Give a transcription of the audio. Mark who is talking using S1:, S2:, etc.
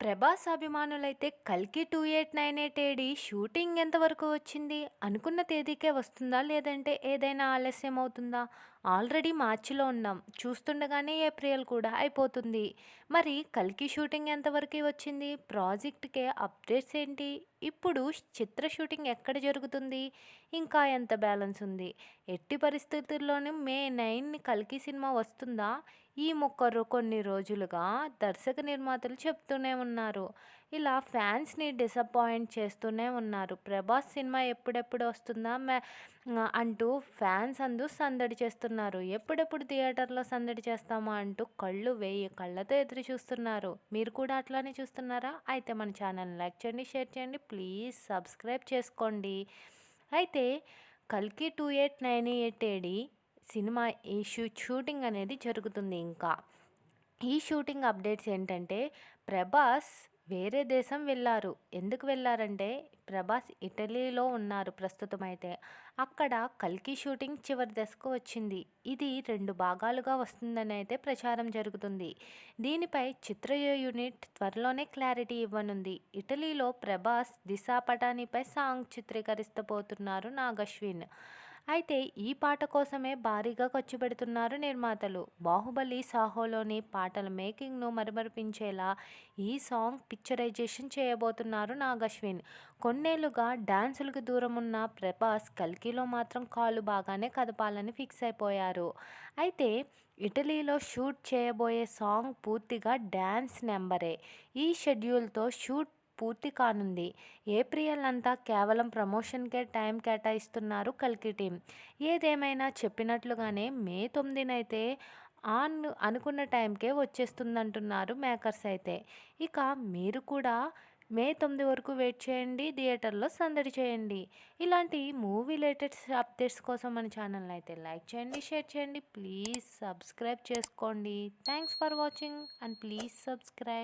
S1: ప్రభాస్ అభిమానులైతే కల్కి two eight nine eight AD shooting ఎంతవరకు వచ్చింది? అనుకున్న తేదీకే వస్తుందా? లేదంటే ఏదైనా ఆలస్యం అవుతుందా? ఆల్రెడీ మార్చిలో ఉన్నాం. చూస్తుండగానే ఏప్రిల్ కూడా అయిపోతుంది. మరి కల్కి షూటింగ్ ఎంతవరకు వచ్చింది? ప్రాజెక్ట్కే అప్డేట్స్ ఏంటి? ఇప్పుడు చిత్ర షూటింగ్ ఎక్కడ జరుగుతుంది? ఇంకా ఎంత బ్యాలెన్స్ ఉంది? ఎట్టి పరిస్థితుల్లోనూ మే నైన్ కల్కి సినిమా వస్తుందా? ఈ మొక్కరు కొన్ని రోజులుగా దర్శక నిర్మాతలు చెప్తూనే ఉన్నారు. ఇలా ఫ్యాన్స్ని డిసప్పాయింట్ చేస్తూనే ఉన్నారు. ప్రభాస్ సినిమా ఎప్పుడెప్పుడు వస్తుందా మే అంటూ ఫ్యాన్స్ అందు సందడి చేస్తున్నారు. ఎప్పుడెప్పుడు థియేటర్లో సందడి చేస్తామా అంటూ కళ్ళు వేయి కళ్ళతో ఎదురు చూస్తున్నారు. మీరు కూడా అట్లానే చూస్తున్నారా? అయితే మన ఛానల్ని లైక్ చేయండి షేర్ చేయండి. ప్లీజ్ సబ్స్క్రైబ్ చేసుకోండి. అయితే కల్కి two eight nine eight AD cinema ఈ షూ షూటింగ్ అనేది జరుగుతుంది ఇంకా. ఈ షూటింగ్ అప్డేట్స్ ఏంటంటే ప్రభాస్ వేరే దేశం వెళ్ళారు ఎందుకు వెళ్ళారంటే ప్రభాస్ ఇటలీలో ఉన్నారు ప్రస్తుతం అయితే. అక్కడ కల్కి షూటింగ్ చివరి దశకు వచ్చింది. ఇది రెండు భాగాలుగా వస్తుందని అయితే ప్రచారం జరుగుతుంది. దీనిపై చిత్ర యూనిట్ త్వరలోనే క్లారిటీ ఇవ్వనుంది. ఇటలీలో ప్రభాస్ దిశా పటానిపై సాంగ్ చిత్రీకరిస్తబోతున్నారు నాగశ్విన్. అయితే ఈ పాట కోసమే భారీగా ఖర్చు పెడుతున్నారు నిర్మాతలు. బాహుబలి సాహోలోని పాటల మేకింగ్ను మరమరిపించేలా ఈ సాంగ్ పిక్చరైజేషన్ చేయబోతున్నారు నాగశ్విన్. కొన్నేళ్ళుగా డ్యాన్సులకు దూరం ఉన్న ప్రభాస్ కల్కిలో మాత్రం కాలు బాగానే కదపాలని ఫిక్స్ అయిపోయారు. అయితే ఇటలీలో షూట్ చేయబోయే సాంగ్ పూర్తిగా డ్యాన్స్ నెంబరే. ఈ షెడ్యూల్తో షూట్ పూర్తి కానుంది. ఏప్రిల్ అంతా కేవలం ప్రమోషన్కే టైం కేటాయిస్తున్నారు కల్కి టీం. ఏదేమైనా చెప్పినట్లుగానే మే తొమ్మిదినైతే ఆన్ అనుకున్న టైంకే వచ్చేస్తుందంటున్నారు మేకర్స్ అయితే. ఇక మీరు కూడా మే తొమ్మిది వరకు వెయిట్ చేయండి థియేటర్లో సందడి చేయండి. ఇలాంటి మూవీ లేటెస్ట్ అప్డేట్స్ కోసం మన ఛానల్ అయితే లైక్ చేయండి షేర్ చేయండి. ప్లీజ్ సబ్స్క్రైబ్ చేసుకోండి. Thanks for watching and please subscribe.